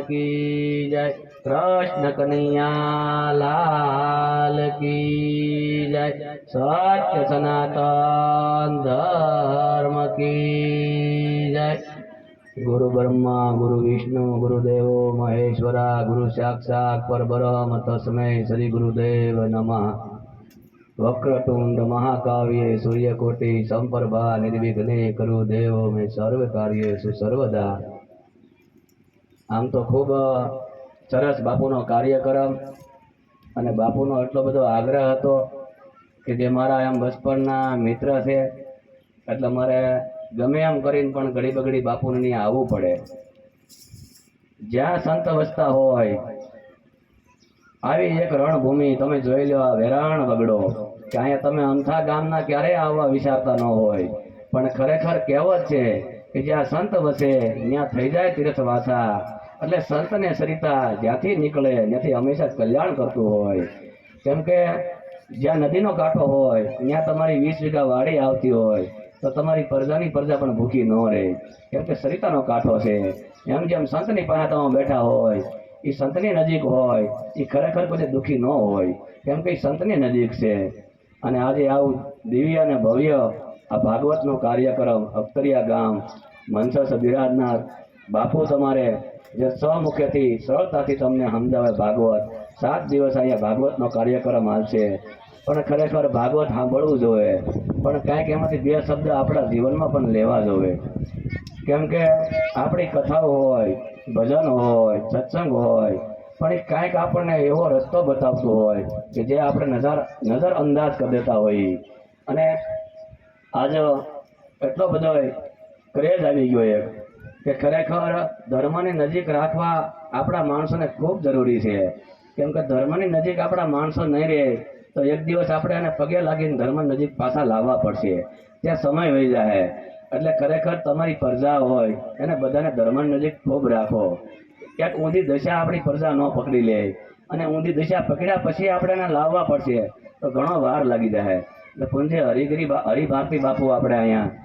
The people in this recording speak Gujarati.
કી જય. કૃષ્ણ કનૈયા લાલ કી જય. સત્ય સનાતન ધર્મ કી જય. ગુરુ બ્રહ્મા, ગુરુ વિષ્ણુ ગુરુદેવો મહેશ્વરા, ગુરુ સાક્ષાત પરબ્રહ્મ, તસ્મે શ્રી ગુરુદેવ નમઃ. વક્રતુંડ મહાકાવ્ય સૂર્યકોટી સંપ્રભા, નિર્વિઘ્ને કરુ દેવો મેં સર્વ કાર્યેષુ સર્વદા આમ તો ખૂબ સરસ બાપુનો કાર્યક્રમ અને બાપુનો એટલો બધો આગ્રહ હતો કે જે મારા એમ બચપનના મિત્ર છે, એટલે મારે ગમે એમ કરીને પણ ઘડી બગડી બાપુને આવવું પડે. જ્યાં સંત વસતા હોય, આવી એક રણભૂમિ તમે જોઈ લો, આ વેરાણ બગડો, કે અહીંયા તમે અંથા ગામના ક્યારેય આવવા વિચારતા ન હોય. પણ ખરેખર કહેવત છે કે જ્યાં સંત વસે ત્યાં થઈ જાય તીર્થ વાસા. એટલે સંતને સરિતા જ્યાંથી નીકળે, ત્યાંથી હંમેશા કલ્યાણ કરતું હોય. કેમ કે જ્યાં નદીનો કાંઠો હોય, ત્યાં તમારી વીસ વીઘા વાડી આવતી હોય, તો તમારી પ્રજાની પ્રજા પણ ભૂખી ન રહે. કેમ કે સરિતાનો કાંઠો છે. એમ જેમ સંતની પાસે તમે બેઠા હોય, એ સંતની નજીક હોય, એ ખરેખર કોઈ દુઃખી ન હોય. કેમ કે એ સંતની નજીક છે. અને આજે આવું દિવ્ય અને ભવ્ય આ ભાગવતનો કાર્યક્રમ અખતરિયા ગામ મનસસ બિરાજનાર બાપુ તમારે જે સ્વમુખ્યથી સરળતાથી તમને સમજાવે ભાગવત. સાત દિવસ અહીંયા ભાગવતનો કાર્યક્રમ હાલશે. પણ ખરેખર ભાગવત સાંભળવું જોઈએ. પણ કાંઈક એમાંથી બે શબ્દ આપણા જીવનમાં પણ લેવા જોઈએ. કેમ કે આપણી કથાઓ હોય, ભજન હોય, સત્સંગ હોય, પણ એ કાંઈક આપણને એવો રસ્તો બતાવતો હોય કે જે આપણે નજર નજર અંદાજ કરી દેતા હોઈએ. અને આજે એટલો બધો ક્રેઝ આવી ગયો એક કે ખરેખર ધર્મની નજીક રાખવા આપણા માણસોને ખૂબ જરૂરી છે. કેમ કે ધર્મની નજીક આપણા માણસો નહીં રહે તો એક દિવસ આપણે એને પગે લાગીને ધર્મ નજીક પાછા લાવવા પડશે. ત્યાં સમય વહી જાય એટલે ખરેખર તમારી પ્રજા હોય એને બધાને ધર્મની નજીક ખૂબ રાખો. ક્યાંક ઊંધી દશા આપણી પ્રજા ન પકડી લે અને ઊંધી દશા પકડ્યા પછી આપણે એને લાવવા પડશે. તો ઘણો વાર લાગી જાય એટલે પૂંજે હરિગીરી હરિભારતી બાપુ આપણે અહીંયા.